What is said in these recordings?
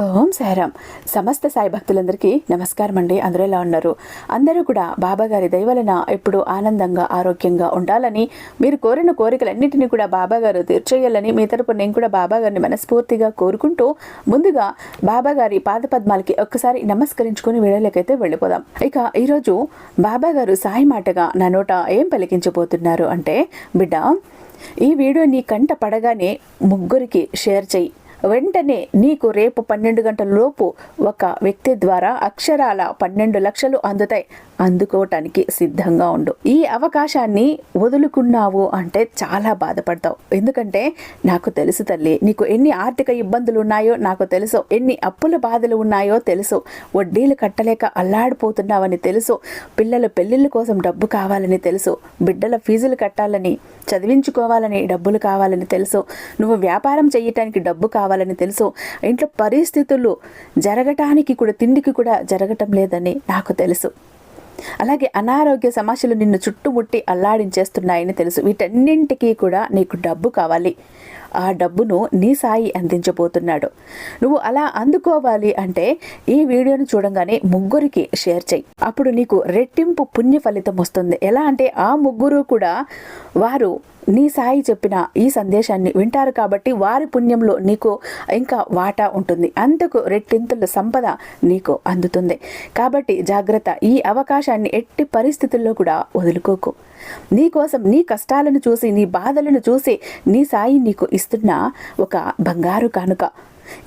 ఓం సాయిరామ్ సమస్త సాయి భక్తులందరికీ నమస్కారం అండి అందరూ ఎలా ఉన్నారు? అందరూ కూడా బాబాగారి దయవలన ఎప్పుడు ఆనందంగా ఆరోగ్యంగా ఉండాలని మీరు కోరిన కోరికలన్నింటినీ కూడా బాబాగారు తీర్చేయాలని మీ తరపు నేను కూడా బాబాగారిని మనస్ఫూర్తిగా కోరుకుంటూ ముందుగా బాబాగారి పాద పద్మాలకి ఒక్కసారి నమస్కరించుకుని వీడియోలకైతే వెళ్ళిపోదాం. ఇక ఈరోజు బాబాగారు సాయి మాటగా నా నోట ఏం పలికించబోతున్నారు అంటే బిడ్డ ఈ వీడియో నీ కంట పడగానే ముగ్గురికి షేర్ చెయ్యి. వెంటనే నీకు రేపు పన్నెండు గంటల లోపు ఒక వ్యక్తి ద్వారా అక్షరాల పన్నెండు లక్షలు అందుతాయి. అందుకోవటానికి సిద్ధంగా ఉండు. ఈ అవకాశాన్ని వదులుకున్నావు అంటే చాలా బాధపడతావు. ఎందుకంటే నాకు తెలుసు తల్లి నీకు ఎన్ని ఆర్థిక ఇబ్బందులు ఉన్నాయో నాకు తెలుసు. ఎన్ని అప్పుల బాధలు ఉన్నాయో తెలుసు. వడ్డీలు కట్టలేక అల్లాడిపోతున్నావని తెలుసు. పిల్లల పెళ్ళిళ్ళ కోసం డబ్బు కావాలని తెలుసు. బిడ్డల ఫీజులు కట్టాలని చదివించుకోవాలని డబ్బులు కావాలని తెలుసు. నువ్వు వ్యాపారం చేయటానికి డబ్బు కావాలి కావాలని తెలుసు. ఇంట్లో పరిస్థితులు జరగటానికి కూడా తిండికి కూడా జరగటం లేదని నాకు తెలుసు. అలాగే అనారోగ్య సమస్యలు నిన్ను చుట్టుముట్టి అల్లాడించేస్తున్నాయని తెలుసు. వీటన్నింటికీ కూడా నీకు డబ్బు కావాలి. ఆ డబ్బును నీ సాయి అందించబోతున్నాడు. నువ్వు అలా అందుకోవాలి అంటే ఈ వీడియోను చూడంగానే ముగ్గురికి షేర్ చేయి. అప్పుడు నీకు రెట్టింపు పుణ్య ఫలితం వస్తుంది. ఎలా అంటే ఆ ముగ్గురు కూడా వారు నీ సాయి చెప్పిన ఈ సందేశాన్ని వింటారు కాబట్టి వారి పుణ్యంలో నీకు ఇంకా వాటా ఉంటుంది. అందుకు రెట్టింతుల సంపద నీకు అందుతుంది. కాబట్టి జాగ్రత్త ఈ అవకాశాన్ని ఎట్టి పరిస్థితుల్లో కూడా వదులుకోకు. నీకోసం నీ కష్టాలను చూసి నీ బాధలను చూసి నీ సాయి నీకు ఇస్తున్న ఒక బంగారు కానుక.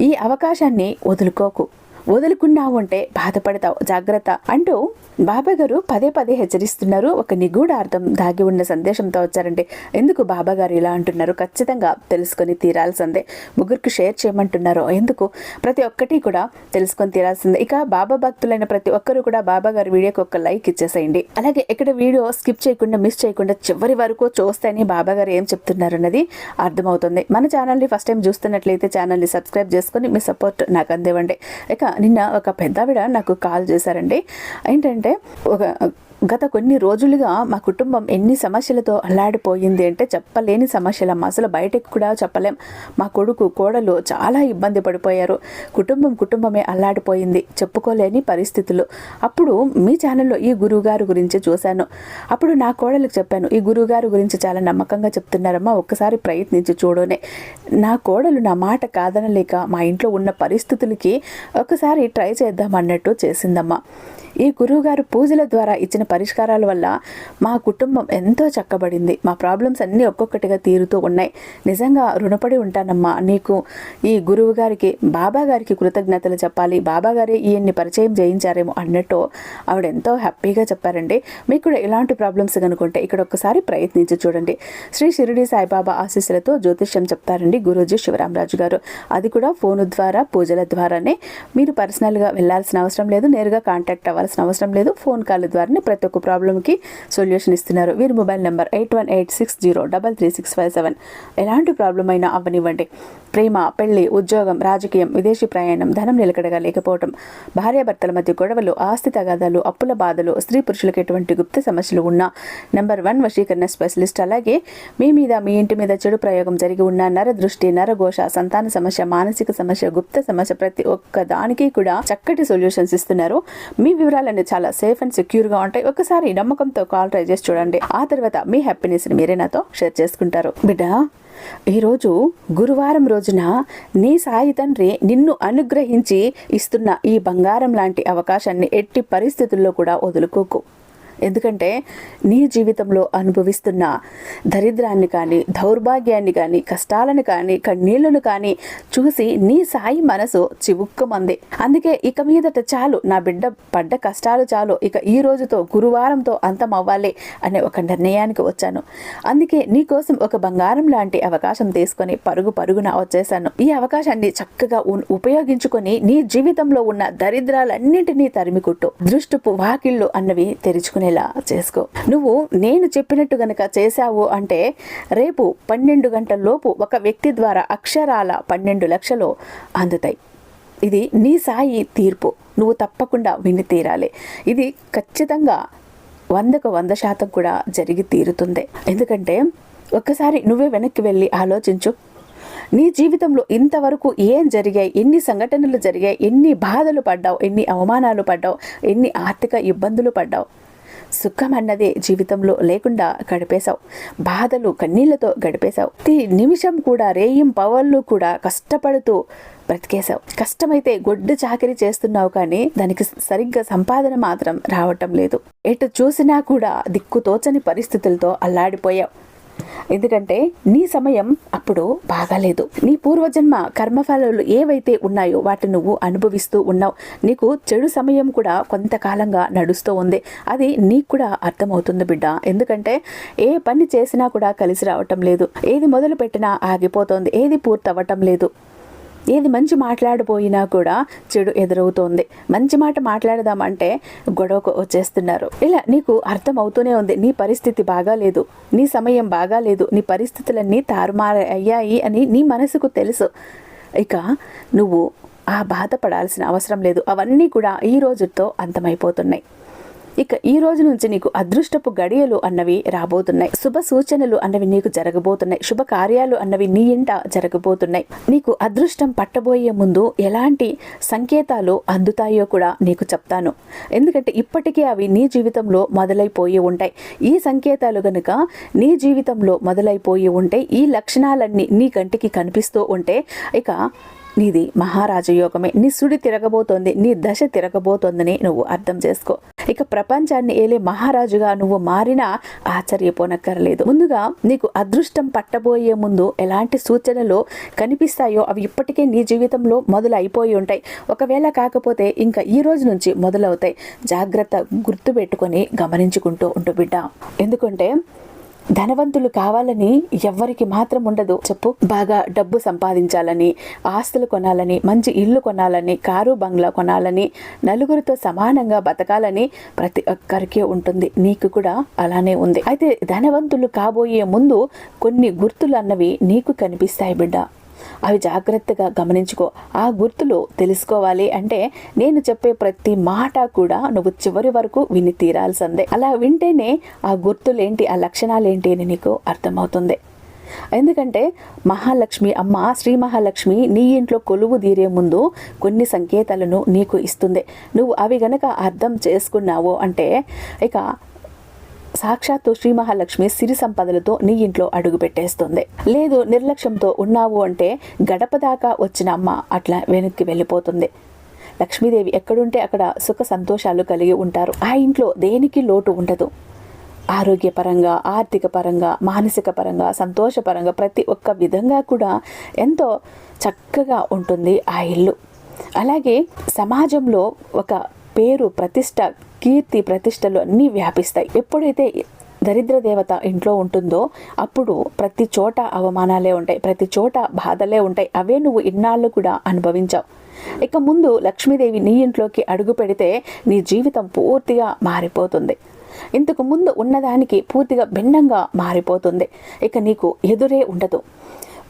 ఈ అవకాశాన్ని వదులుకోకు. వదులుకున్నావు అంటే బాధపడతావు జాగ్రత్త అంటూ బాబా గారు పదే పదే హెచ్చరిస్తున్నారు. ఒక నిగూఢ అర్థం దాగి ఉన్న సందేశంతో వచ్చారంటే ఎందుకు బాబా గారు ఇలా అంటున్నారు? ఖచ్చితంగా తెలుసుకొని తీరాల్సిందే. ముగ్గురికి షేర్ చేయమంటున్నారు. ఎందుకు? ప్రతి ఒక్కటి కూడా తెలుసుకొని తీరాల్సిందే. ఇక బాబా భక్తులైన ప్రతి ఒక్కరు కూడా బాబా గారి వీడియోకి ఒక లైక్ ఇచ్చేసేయండి. అలాగే ఇక్కడ వీడియో స్కిప్ చేయకుండా మిస్ చేయకుండా చివరి వరకు చూస్తేనే బాబా గారు ఏం చెప్తున్నారు అన్నది అర్థమవుతుంది. మన ఛానల్ని ఫస్ట్ టైం చూస్తున్నట్లయితే ఛానల్ని సబ్స్క్రైబ్ చేసుకొని మీ సపోర్ట్ నాకు అందివ్వండి. ఇక నిన్న ఒక పెద్దావిడ నాకు కాల్ చేశారండి. ఏంటంటే ఒక గత కొన్ని రోజులుగా మా కుటుంబం ఎన్ని సమస్యలతో అల్లాడిపోయింది అంటే చెప్పలేని సమస్యలమ్మ అసలు బయటకు కూడా చెప్పలేం. మా కొడుకు కోడలు చాలా ఇబ్బంది పడిపోయారు. కుటుంబం కుటుంబమే అల్లాడిపోయింది. చెప్పుకోలేని పరిస్థితులు. అప్పుడు మీ ఛానల్లో ఈ గురువుగారు గురించి చూశాను. అప్పుడు నా కోడలకు చెప్పాను ఈ గురువుగారు గురించి చాలా నమ్మకంగా చెప్తున్నారమ్మా. ఒక్కసారి ప్రయత్నించి చూడనే. నా కోడలు నా మాట కాదనలేక మా ఇంట్లో ఉన్న పరిస్థితులకి ఒకసారి ట్రై చేద్దాం అన్నట్టు చేసిందమ్మా. ఈ గురువుగారు పూజల ద్వారా ఇచ్చిన పరిష్కారాల వల్ల మా కుటుంబం ఎంతో చక్కబడింది. మా ప్రాబ్లమ్స్ అన్నీ ఒక్కొక్కటిగా తీరుతూ ఉన్నాయి. నిజంగా రుణపడి ఉంటానమ్మా. నీకు ఈ గురువు గారికి బాబా గారికి కృతజ్ఞతలు చెప్పాలి. బాబా గారే ఈయన్ని పరిచయం చేయించారేమో అన్నట్టు ఆవిడ ఎంతో హ్యాపీగా చెప్పారండి. మీకు కూడా ఇలాంటి ప్రాబ్లమ్స్ కనుకుంటే ఇక్కడ ఒక్కసారి ప్రయత్నించి చూడండి. శ్రీ షిరిడి సాయిబాబా ఆశీస్సులతో జ్యోతిష్యం చెప్తారండి గురూజీ శివరామరాజు గారు. అది కూడా ఫోను ద్వారా పూజల ద్వారానే. మీరు పర్సనల్గా వెళ్ళాల్సిన అవసరం లేదు. నేరుగా కాంటాక్ట్ అవ్వాల్సిన అవసరం లేదు. ఫోన్ కాల్ ద్వారానే ప్రతి ఒక్క ప్రాబ్లంకి సొల్యూషన్ ఇస్తున్నారు. వీరి mobile number eight one eight six zero double three six five seven. ఎలాంటి ప్రాబ్లం అయినా అవ్వనివ్వండి. ప్రేమ పెళ్ళి ఉద్యోగం రాజకీయం విదేశీ ప్రయాణం ధనం నిలకడగా లేకపోవడం భార్యాభర్తల మధ్య గొడవలు ఆస్తి తగాదాలు అప్పుల బాధలు స్త్రీ పురుషులకు ఎటువంటి గుప్త సమస్యలు ఉన్నా నెంబర్ వన్ వశీకరణ స్పెషలిస్ట్. అలాగే మీ మీద మీ ఇంటి మీద చెడు ప్రయోగం జరిగి ఉన్న నర దృష్టి నరఘోష సంతాన సమస్య మానసిక సమస్య గుప్త సమస్య ప్రతి ఒక్క దానికి కూడా చక్కటి సొల్యూషన్స్ ఇస్తున్నారు. మీ వివరాలన్నీ చాలా సేఫ్ అండ్ సెక్యూర్గా ఉంటాయి. ఒకసారి నమ్మకంతో కాల్ ట్రై చేసి చూడండి. ఆ తర్వాత మీ హ్యాపీనెస్ని మీరే నాతో షేర్ చేసుకుంటారు. బిడ్డ ఈరోజు గురువారం రోజున నీ సాయి తండ్రి నిన్ను అనుగ్రహించి ఇస్తున్న ఈ బంగారం లాంటి అవకాశాన్ని ఎట్టి పరిస్థితుల్లో కూడా వదులుకోకు. ఎందుకంటే నీ జీవితంలో అనుభవిస్తున్న దరిద్రాన్ని కానీ దౌర్భాగ్యాన్ని కానీ కష్టాలను కానీ కన్నీళ్ళను కానీ చూసి నీ సాయి మనసు చివుక్కమంది. అందుకే ఇక మీదట చాలు నా బిడ్డ పడ్డ కష్టాలు చాలు ఇక ఈ రోజుతో గురువారంతో అంతం అవ్వాలి అనే ఒక నిర్ణయానికి వచ్చాను. అందుకే నీ కోసం ఒక బంగారం లాంటి అవకాశం తీసుకొని పరుగు పరుగున వచ్చేసాను ఈ అవకాశాన్ని చక్కగా ఉపయోగించుకొని నీ జీవితంలో ఉన్న దరిద్రాలన్నింటినీ తరిమికొట్టు. దృష్టిపు వాకిళ్ళు అన్నవి తెరుచుకునే తెరుచుకునేలా చేసుకో. నువ్వు నేను చెప్పినట్టు గనక చేశావు అంటే రేపు పన్నెండు గంటల లోపు ఒక వ్యక్తి ద్వారా అక్షరాల పన్నెండు లక్షలు అందుతాయి. ఇది నీ సాయి తీర్పు. నువ్వు తప్పకుండా విని తీరాలి. ఇది ఖచ్చితంగా వందకు వంద శాతం కూడా జరిగి తీరుతుంది. ఎందుకంటే ఒక్కసారి నువ్వే వెనక్కి వెళ్ళి ఆలోచించు. నీ జీవితంలో ఇంతవరకు ఏం జరిగాయి? ఎన్ని సంఘటనలు జరిగాయి? ఎన్ని బాధలు పడ్డావు? ఎన్ని అవమానాలు పడ్డావు? ఎన్ని ఆర్థిక ఇబ్బందులు పడ్డావు? సుఖం అన్నదే జీవితంలో లేకుండా గడిపేశావు. బాధలు కన్నీళ్ళతో గడిపేశావు. ప్రతి నిమిషం కూడా రేయం పవర్లు కూడా కష్టపడుతూ బ్రతికేశావు. కష్టమైతే గొడ్డు చాకరీ చేస్తున్నావు కానీ దానికి సరిగ్గా సంపాదన మాత్రం రావటం లేదు. ఎటు చూసినా కూడా దిక్కు తోచని పరిస్థితులతో అల్లాడిపోయావు. ఎందుకంటే నీ సమయం అప్పుడు బాగాలేదు. నీ పూర్వజన్మ కర్మఫలాలు ఏవైతే ఉన్నాయో వాటిని నువ్వు అనుభవిస్తూ ఉన్నావు. నీకు చెడు సమయం కూడా కొంతకాలంగా నడుస్తూ ఉంది. అది నీకు కూడా అర్థమవుతుంది బిడ్డ. ఎందుకంటే ఏ పని చేసినా కూడా కలిసి రావటం లేదు. ఏది మొదలు పెట్టినా ఆగిపోతుంది. ఏది పూర్తవ్వటం లేదు. ఏది మంచి మాట్లాడబోయినా కూడా చెడు ఎదురవుతోంది. మంచి మాట మాట్లాడదామంటే గొడవకు వచ్చేస్తున్నారు. ఇలా నీకు అర్థం అవుతూనే ఉంది. నీ పరిస్థితి బాగాలేదు. నీ సమయం బాగాలేదు. నీ పరిస్థితులన్నీ తారుమారు అయ్యాయి అని నీ మనసుకు తెలుసు. ఇక నువ్వు ఆ బాధపడాల్సిన అవసరం లేదు. అవన్నీ కూడా ఈ రోజుతో అంతమైపోతున్నాయి. ఇక ఈ రోజు నుంచి నీకు అదృష్టపు గడియలు అన్నవి రాబోతున్నాయి. శుభ సూచనలు అన్నవి నీకు జరగబోతున్నాయి. శుభ కార్యాలు అన్నవి నీ ఇంట జరగబోతున్నాయి. నీకు అదృష్టం పట్టబోయే ముందు ఎలాంటి సంకేతాలు అందుతాయో కూడా నీకు చెప్తాను. ఎందుకంటే ఇప్పటికే అవి నీ జీవితంలో మొదలైపోయి ఉంటాయి. ఈ సంకేతాలు గనుక నీ జీవితంలో మొదలైపోయి ఉంటే ఈ లక్షణాలన్నీ నీ కంటికి కనిపిస్తూ ఉంటే ఇక నీది మహారాజయోగమే. నీ సుడి తిరగబోతోంది నీ దశ తిరగబోతోందని నువ్వు అర్థం చేసుకో. ఇక ప్రపంచాన్ని ఏలే మహారాజుగా నువ్వు మారినా ఆశ్చర్యపోనక్కర్లేదు. ముందుగా నీకు అదృష్టం పట్టబోయే ముందు ఎలాంటి సూచనలు కనిపిస్తాయో అవి ఇప్పటికే నీ జీవితంలో మొదలైపోయి ఉంటాయి. ఒకవేళ కాకపోతే ఇంకా ఈ రోజు నుంచి మొదలవుతాయి. జాగ్రత్త గుర్తు పెట్టుకొని గమనించుకుంటూ ఉంటూ బిడ్డ. ఎందుకంటే ధనవంతులు కావాలని ఎవ్వరికి మాత్రం ఉండదు. చెప్పు. బాగా డబ్బు సంపాదించాలని ఆస్తులు కొనాలని మంచి ఇల్లు కొనాలని కారు బంగ్లా కొనాలని నలుగురితో సమానంగా బతకాలని ప్రతి ఒక్కరికి ఉంటుంది. నీకు కూడా అలానే ఉంది. అయితే ధనవంతులు కాబోయే ముందు కొన్ని గుర్తులు అన్నవి నీకు కనిపిస్తాయి బిడ్డ. అవి జాగ్రత్తగా గమనించుకో. ఆ గుర్తులు తెలుసుకోవాలి అంటే నేను చెప్పే ప్రతి మాట కూడా నువ్వు చివరి వరకు విని తీరాల్సిందే. అలా వింటేనే ఆ గుర్తులేంటి ఆ లక్షణాలేంటి అని నీకు అర్థమవుతుంది. ఎందుకంటే మహాలక్ష్మి అమ్మ శ్రీ మహాలక్ష్మి నీ ఇంట్లో కొలువు తీరే ముందు కొన్ని సంకేతాలను నీకు ఇస్తుంది. నువ్వు అవి గనక అర్థం చేసుకున్నావు అంటే ఇక సాక్షాత్తు శ్రీ మహాలక్ష్మి సిరి సంపదలతో నీ ఇంట్లో అడుగుపెట్టేస్తుంది లేదు నిర్లక్ష్యంతో ఉన్నావు అంటే గడప దాకా వచ్చిన అమ్మ అట్లా వెనక్కి వెళ్ళిపోతుంది. లక్ష్మీదేవి ఎక్కడుంటే అక్కడ సుఖ సంతోషాలు కలిగి ఉంటారు. ఆ ఇంట్లో దేనికి లోటు ఉండదు. ఆరోగ్యపరంగా ఆర్థిక పరంగా మానసిక పరంగా సంతోషపరంగా ప్రతి ఒక్క విధంగా కూడా ఎంతో చక్కగా ఉంటుంది ఆ ఇల్లు. అలాగే సమాజంలో ఒక పేరు ప్రతిష్ట కీర్తి ప్రతిష్టలు అన్నీ వ్యాపిస్తాయి. ఎప్పుడైతే దరిద్ర దేవత ఇంట్లో ఉంటుందో అప్పుడు ప్రతి చోట అవమానాలే ఉంటాయి ప్రతి చోట బాధలే ఉంటాయి. అవే నువ్వు ఇన్నాళ్ళు కూడా అనుభవించావు. ఇక ముందు లక్ష్మీదేవి నీ ఇంట్లోకి అడుగు పెడితే నీ జీవితం పూర్తిగా మారిపోతుంది. ఇంతకు ముందు ఉన్నదానికి పూర్తిగా భిన్నంగా మారిపోతుంది. ఇక నీకు ఎదురే ఉండదు.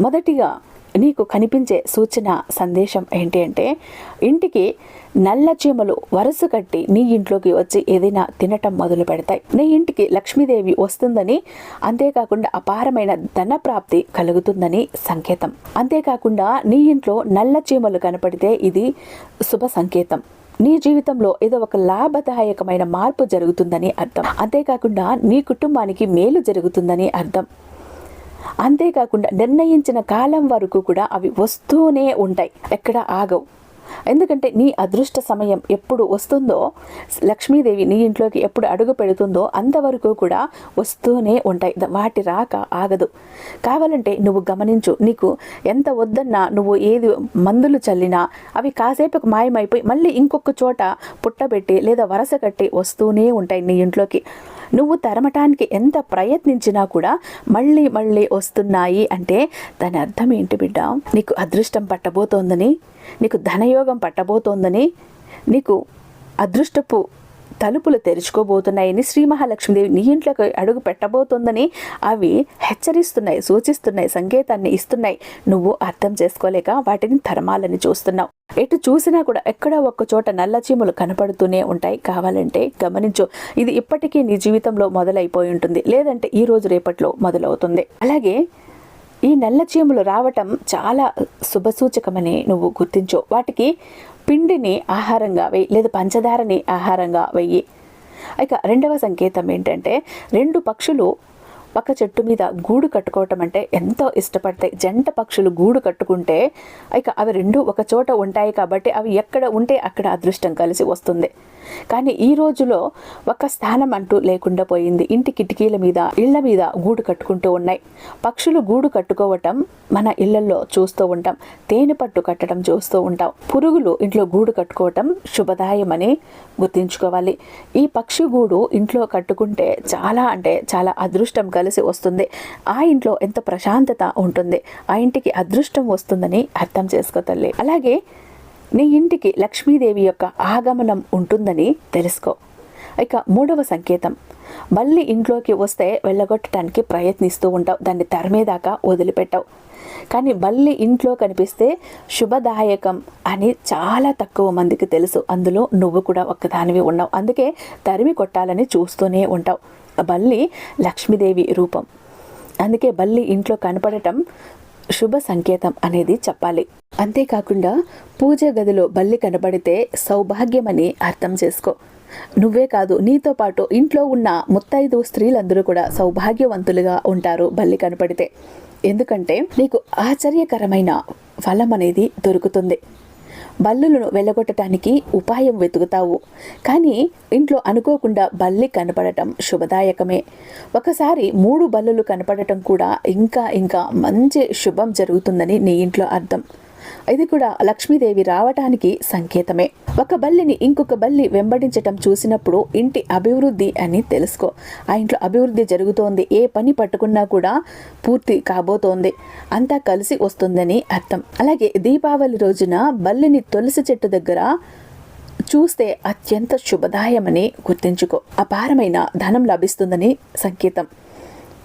మొదటిగా నీకు కనిపించే సూచన సందేశం ఏంటి అంటే ఇంటికి నల్ల చీమలు వరుస కట్టి నీ ఇంట్లోకి వచ్చి ఏదైనా తినటం మొదలు పెడతాయి. నీ ఇంటికి లక్ష్మీదేవి వస్తుందని అంతేకాకుండా అపారమైన ధన ప్రాప్తి కలుగుతుందని సంకేతం. అంతేకాకుండా నీ ఇంట్లో నల్ల చీమలు కనపడితే ఇది శుభ సంకేతం. నీ జీవితంలో ఏదో ఒక లాభదాయకమైన మార్పు జరుగుతుందని అర్థం. అంతేకాకుండా నీ కుటుంబానికి మేలు జరుగుతుందని అర్థం. అంతేకాకుండా నిర్ణయించిన కాలం వరకు కూడా అవి వస్తూనే ఉంటాయి. ఎక్కడ ఆగవు. ఎందుకంటే నీ అదృష్ట సమయం ఎప్పుడు వస్తుందో లక్ష్మీదేవి నీ ఇంట్లోకి ఎప్పుడు అడుగు పెడుతుందో అంతవరకు కూడా వస్తూనే ఉంటాయి. వాటి రాక ఆగదు. కావాలంటే నువ్వు గమనించు నీకు ఎంత వద్దన్నా నువ్వు ఏది మందులు చల్లినా అవి కాసేపు మాయమైపోయి మళ్ళీ ఇంకొక చోట పుట్టబెట్టి లేదా వరస కట్టి వస్తూనే ఉంటాయి నీ ఇంట్లోకి. నువ్వు తరమటానికి ఎంత ప్రయత్నించినా కూడా మళ్ళీ మళ్ళీ వస్తున్నాయి అంటే దాని అర్థం ఏంటి బిడ్డ? నీకు అదృష్టం పట్టబోతోందని నీకు ధనయో ఉద్యోగం పట్టబోతోందని నీకు అదృష్టపు తలుపులు తెరుచుకోబోతున్నాయని శ్రీ మహాలక్ష్మీదేవి నీ ఇంట్లోకి అడుగు పెట్టబోతుందని అవి హెచ్చరిస్తున్నాయి సూచిస్తున్నాయి సంకేతాన్ని ఇస్తున్నాయి. నువ్వు అర్థం చేసుకోలేక వాటిని ధర్మాలని చూస్తున్నావు. ఎటు చూసినా కూడా ఎక్కడ ఒక్క చోట నల్ల చీమలు కనపడుతూనే ఉంటాయి. కావాలంటే గమనించు ఇది ఇప్పటికీ నీ జీవితంలో మొదలైపోయి ఉంటుంది. లేదంటే ఈ రోజు రేపట్లో మొదలవుతుంది. అలాగే ఈ నల్ల చీములు రావటం చాలా శుభసూచకమని నువ్వు గుర్తించు. వాటికి పిండిని ఆహారంగా వెయ్యి లేదా పంచదారని ఆహారంగా వెయ్యి ఇక రెండవ సంకేతం ఏంటంటే రెండు పక్షులు పక్క చెట్టు మీద గూడు కట్టుకోవటం అంటే ఎంతో ఇష్టపడతాయి జంట పక్షులు గూడు కట్టుకుంటే ఇక అవి రెండు ఒక చోట ఉంటాయి కాబట్టి అవి ఎక్కడ ఉంటే అక్కడ అదృష్టం కలిసి వస్తుంది. కానీ ఈ రోజులో ఒక స్థానం అంటూ లేకుండా పోయింది. ఇంటి కిటికీల మీద ఇళ్ళ మీద గూడు కట్టుకుంటూ ఉన్నాయి. పక్షులు గూడు కట్టుకోవటం మన ఇళ్ళలో చూస్తూ ఉంటాం. తేనె పట్టు కట్టడం చూస్తూ ఉంటాం. పురుగులు ఇంట్లో గూడు కట్టుకోవటం శుభదాయమని గుర్తించుకోవాలి. ఈ పక్షి గూడు ఇంట్లో కట్టుకుంటే చాలా అంటే చాలా అదృష్టం కలిసి వస్తుంది. ఆ ఇంట్లో ఎంత ప్రశాంతత ఉంటుంది. ఆ ఇంటికి అదృష్టం వస్తుందని అర్థం చేసుకో తల్లి. అలాగే నీ ఇంటికి లక్ష్మీదేవి యొక్క ఆగమనం ఉంటుందని తెలుసుకో. ఇక మూడవ సంకేతం. మళ్ళీ ఇంట్లోకి వస్తే వెళ్ళగొట్టడానికి ప్రయత్నిస్తూ ఉంటావు. దాన్ని తరిమేదాకా వదిలిపెట్టావు. కానీ మళ్ళీ ఇంట్లో కనిపిస్తే శుభదాయకం అని చాలా తక్కువ మందికి తెలుసు. అందులో నువ్వు కూడా ఒక్కదానివి ఉన్నావు. అందుకే తరిమి కొట్టాలని చూస్తూనే ఉంటావు. బల్లి లక్ష్మీదేవి రూపం. అందుకే బల్లి ఇంట్లో కనపడటం శుభ సంకేతం అనేది చెప్పాలి. అంతేకాకుండా పూజ గదిలో బల్లి కనబడితే సౌభాగ్యమని అర్థం చేసుకో. నువ్వే కాదు నీతో పాటు ఇంట్లో ఉన్న ముత్తైదు స్త్రీలందరూ కూడా సౌభాగ్యవంతులుగా ఉంటారు బల్లి కనపడితే. ఎందుకంటే నీకు ఆశ్చర్యకరమైన ఫలం అనేది దొరుకుతుంది. బల్లులను వెళ్ళగొట్టడానికి ఉపాయం వెతుకుతావు. కానీ ఇంట్లో అనుకోకుండా బల్లి కనపడటం శుభదాయకమే. ఒకసారి మూడు బల్లులు కనపడటం కూడా ఇంకా ఇంకా మంచి శుభం జరుగుతుందని నీ ఇంట్లో అర్థం. ఇది కూడా లక్ష్మీదేవి రావటానికి సంకేతమే. ఒక బల్లిని ఇంకొక బల్లి వెంబడించటం చూసినప్పుడు ఇంటి అభివృద్ధి అని తెలుసుకో. ఆ ఇంట్లో అభివృద్ధి జరుగుతోంది. ఏ పని పట్టుకున్నా కూడా పూర్తి కాబోతోంది. అంతా కలిసి వస్తుందని అర్థం. అలాగే దీపావళి రోజున బల్లిని తులసి చెట్టు దగ్గర చూస్తే అత్యంత శుభదాయమని గుర్తించుకో. అపారమైన ధనం లభిస్తుందని సంకేతం.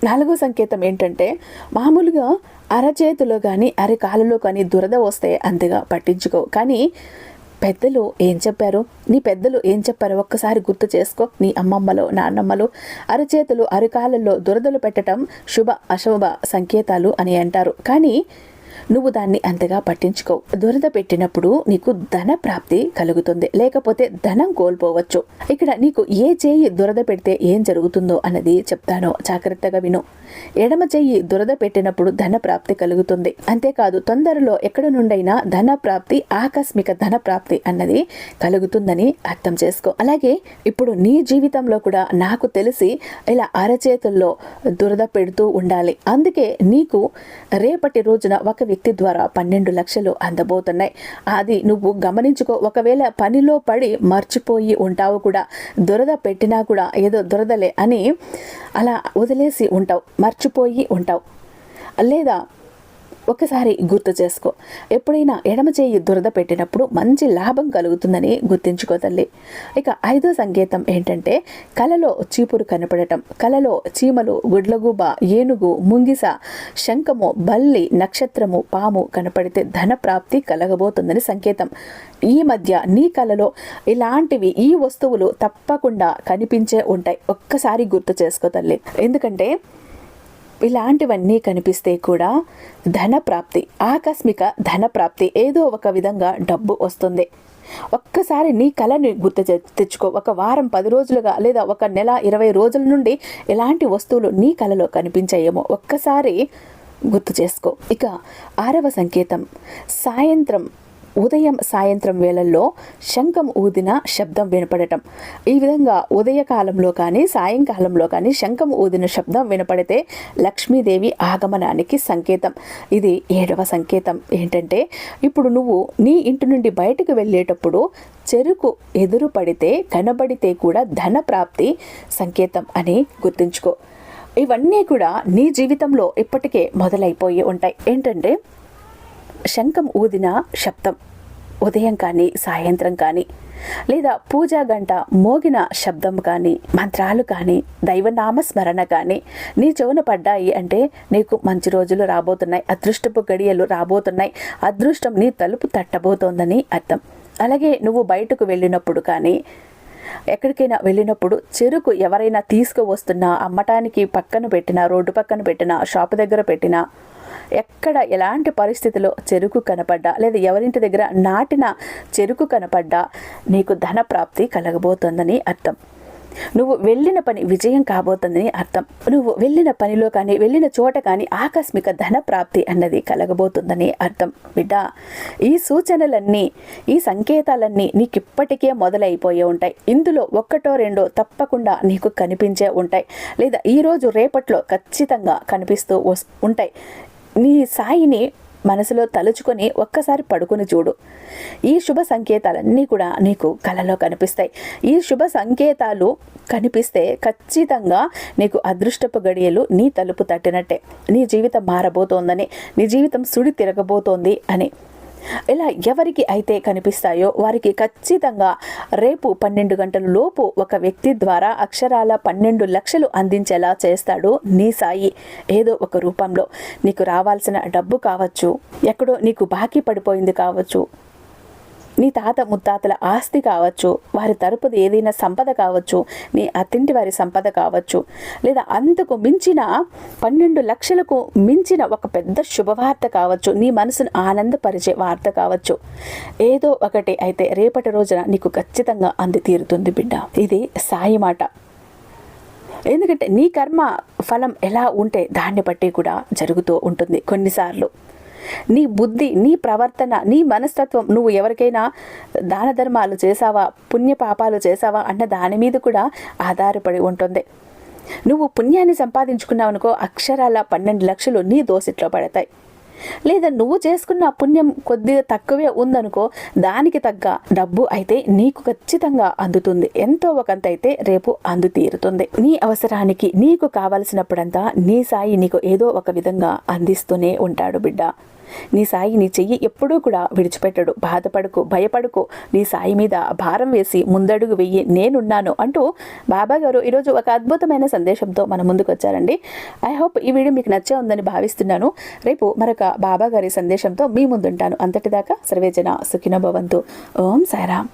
నాలుగో సంకేతం ఏంటంటే మామూలుగా అరచేతిలో కానీ అరకాలలో కానీ దురద వస్తే అంతగా పట్టించుకో. కానీ పెద్దలు ఏం చెప్పారు? నీ పెద్దలు ఏం చెప్పారు? ఒక్కసారి గుర్తు చేసుకో. నీ అమ్మమ్మలు నాన్నమ్మలు అరచేతులు అరికాలలో దురదలు పెట్టడం శుభ అశుభ సంకేతాలు అని అంటారు. కానీ నువ్వు దాన్ని అంతగా పట్టించుకోవు. దురద పెట్టినప్పుడు నీకు ధన ప్రాప్తి కలుగుతుంది. లేకపోతే ధనం కోల్పోవచ్చు. ఇక్కడ నీకు ఏ చేయి దురద పెడితే ఏం జరుగుతుందో అన్నది చెప్తాను. జాగ్రత్తగా విను. ఎడమ చేయి దురద పెట్టినప్పుడు ధన ప్రాప్తి కలుగుతుంది. అంతేకాదు తొందరలో ఎక్కడ నుండైనా ధన ప్రాప్తి ఆకస్మిక ధన ప్రాప్తి అన్నది కలుగుతుందని అర్థం చేసుకో. అలాగే ఇప్పుడు నీ జీవితంలో కూడా నాకు తెలిసి ఇలా అరచేతుల్లో దురద పెడుతూ ఉండాలి. అందుకే నీకు రేపటి రోజున ఒక వ్యక్తి ద్వారా పన్నెండు లక్షలు అందబోతున్నాయి. అది నువ్వు గమనించుకో ఒకవేళ పనిలో పడి మర్చిపోయి ఉంటావు కూడా దురద పెట్టినా కూడా ఏదో దురదలే అని అలా వదిలేసి ఉంటావు మర్చిపోయి ఉంటావు. లేదా ఒకసారి గుర్తు చేసుకో. ఎప్పుడైనా ఎడమ చేయి దురద పెట్టినప్పుడు మంచి లాభం కలుగుతుందని గుర్తించుకో తల్లి. ఇక ఐదో సంకేతం ఏంటంటే కలలో చీపురు కనపడటం. కలలో చీమలు గుడ్లగూబ ఏనుగు ముంగిస శంఖము బల్లి నక్షత్రము పాము కనపడితే ధన ప్రాప్తి కలగబోతుందని సంకేతం. ఈ మధ్య నీ కలలో ఇలాంటివి ఈ వస్తువులు తప్పకుండా కనిపించే ఉంటాయి. ఒక్కసారి గుర్తు చేసుకో తల్లి. ఎందుకంటే ఇలాంటివన్నీ కనిపిస్తే కూడా ధన ప్రాప్తి ఆకస్మిక ధన ప్రాప్తి ఏదో ఒక విధంగా డబ్బు వస్తుంది. ఒక్కసారి నీ కళని గుర్తు తెచ్చుకో. ఒక వారం పది రోజులుగా లేదా ఒక నెల ఇరవై రోజుల నుండి ఎలాంటి వస్తువులు నీ కళలో కనిపించాయేమో. ఒక్కసారి గుర్తు చేసుకో. ఇక ఆరవ సంకేతం. సాయంత్రం ఉదయం సాయంత్రం వేళల్లో శంఖం ఊదిన శబ్దం వినపడటం. ఈ విధంగా ఉదయకాలంలో కానీ సాయంకాలంలో కానీ శంఖం ఊదిన శబ్దం వినపడితే లక్ష్మీదేవి ఆగమనానికి సంకేతం. ఇది ఏడవ సంకేతం. ఏంటంటే ఇప్పుడు నువ్వు నీ ఇంటి నుండి బయటకు వెళ్ళేటప్పుడు చెరుకు ఎదురు పడితే కనబడితే కూడా ధన ప్రాప్తి సంకేతం అని గుర్తుంచుకో. ఇవన్నీ కూడా నీ జీవితంలో ఇప్పటికే మొదలైపోయి ఉంటాయి. ఏంటంటే శంఖం ఊదిన శబ్దం. ఉదయం కానీ సాయంత్రం కానీ లేదా పూజా గంట మోగిన శబ్దం కానీ మంత్రాలు కానీ దైవనామ స్మరణ కానీ నీ చెవున పడ్డాయి అంటే నీకు మంచి రోజులు రాబోతున్నాయి అదృష్టపు గడియలు రాబోతున్నాయి అదృష్టం నీ తలుపు తట్టబోతోందని అర్థం. అలాగే నువ్వు బయటకు వెళ్ళినప్పుడు కానీ ఎక్కడికైనా వెళ్ళినప్పుడు చెరుకు ఎవరైనా తీసుకువస్తున్నా అమ్మటానికి పక్కన పెట్టినా రోడ్డు పక్కన పెట్టినా షాపు దగ్గర పెట్టినా ఎక్కడ ఎలాంటి పరిస్థితిలో చెరుకు కనపడ్డా లేదా ఎవరింటి దగ్గర నాటిన చెరుకు కనపడ్డా నీకు ధన ప్రాప్తి కలగబోతోందని అర్థం. నువ్వు వెళ్ళిన పని విజయం కాబోతుందని అర్థం. నువ్వు వెళ్ళిన పనిలో కానీ వెళ్ళిన చోట కానీ ఆకస్మిక ధన ప్రాప్తి అన్నది కలగబోతుందని అర్థం. బిడ్డ ఈ సూచనలన్నీ ఈ సంకేతాలన్నీ నీకు ఇప్పటికే మొదలైపోయి ఉంటాయి. ఇందులో ఒక్కటో రెండో తప్పకుండా నీకు కనిపించే ఉంటాయి. లేదా ఈరోజు రేపట్లో ఖచ్చితంగా కనిపిస్తూ వస్ ఉంటాయి. నీ సాయిని మనసులో తలుచుకొని ఒక్కసారి పడుకుని చూడు. ఈ శుభ సంకేతాలన్నీ కూడా నీకు కలలో కనిపిస్తాయి. ఈ శుభ సంకేతాలు కనిపిస్తే ఖచ్చితంగా నీకు అదృష్టపు గడియలు నీ తలుపు తట్టినట్టే. నీ జీవితం మారబోతోందని నీ జీవితం సుడి తిరగబోతోంది అని ఇలా ఎవరికి అయితే కనిపిస్తాయో వారికి ఖచ్చితంగా రేపు పన్నెండు గంటల లోపు ఒక వ్యక్తి ద్వారా అక్షరాల పన్నెండు లక్షలు అందించేలా చేస్తాడు నీ సాయి. ఏదో ఒక రూపంలో నీకు రావాల్సిన డబ్బు కావచ్చు ఎక్కడో నీకు బాకీ పడిపోయింది కావచ్చు. నీ తాత ముత్తాతల ఆస్తి కావచ్చు వారి తరపుది ఏదైనా సంపద కావచ్చు నీ అత్తింటి వారి సంపద కావచ్చు లేదా అంతకు మించిన పన్నెండు లక్షలకు మించిన ఒక పెద్ద శుభవార్త కావచ్చు నీ మనసును ఆనందపరిచే వార్త కావచ్చు. ఏదో ఒకటి అయితే రేపటి రోజున నీకు ఖచ్చితంగా అంది తీరుతుంది బిడ్డ. ఇది సాయి మాట. ఎందుకంటే నీ కర్మ ఫలం ఎలా ఉంటే దాన్ని బట్టి కూడా జరుగుతూ ఉంటుంది కొన్నిసార్లు. నీ బుద్ధి నీ ప్రవర్తన నీ మనస్తత్వం నువ్వు ఎవరికైనా దాన ధర్మాలు చేసావా పుణ్య పాపాలు చేసావా అన్న దాని మీద కూడా ఆధారపడి ఉంటుంది. నువ్వు పుణ్యాన్ని సంపాదించుకున్నావు అనుకో అక్షరాల పన్నెండు లక్షలు నీ దోసిట్లో పడతాయి. లేదా నువ్వు చేసుకున్న పుణ్యం కొద్దిగా తక్కువే ఉందనుకో దానికి తగ్గ డబ్బు అయితే నీకు ఖచ్చితంగా అందుతుంది. ఎంతో ఒకంత అయితే రేపు అందుతీరుతుంది నీ అవసరానికి నీకు కావలసినప్పుడంతా నీ సాయి నీకు ఏదో ఒక విధంగా అందిస్తూనే ఉంటాడు బిడ్డ. నీ సాయి నీ చెయ్యి ఎప్పుడూ కూడా విడిచిపెట్టడు. బాధపడుకు భయపడుకు. నీ సాయి మీద భారం వేసి ముందడుగు వెయ్యి నేనున్నాను అంటూ బాబా గారు ఈరోజు ఒక అద్భుతమైన సందేశంతో మన ముందుకు వచ్చారండి. ఐ హోప్ ఈ వీడియో మీకు నచ్చే ఉందని భావిస్తున్నాను. రేపు మరొక బాబా గారి సందేశంతో మీ ముందుంటాను. అంతటిదాకా సర్వేజన సుఖినభవంతు ఓం సాయిరామ్.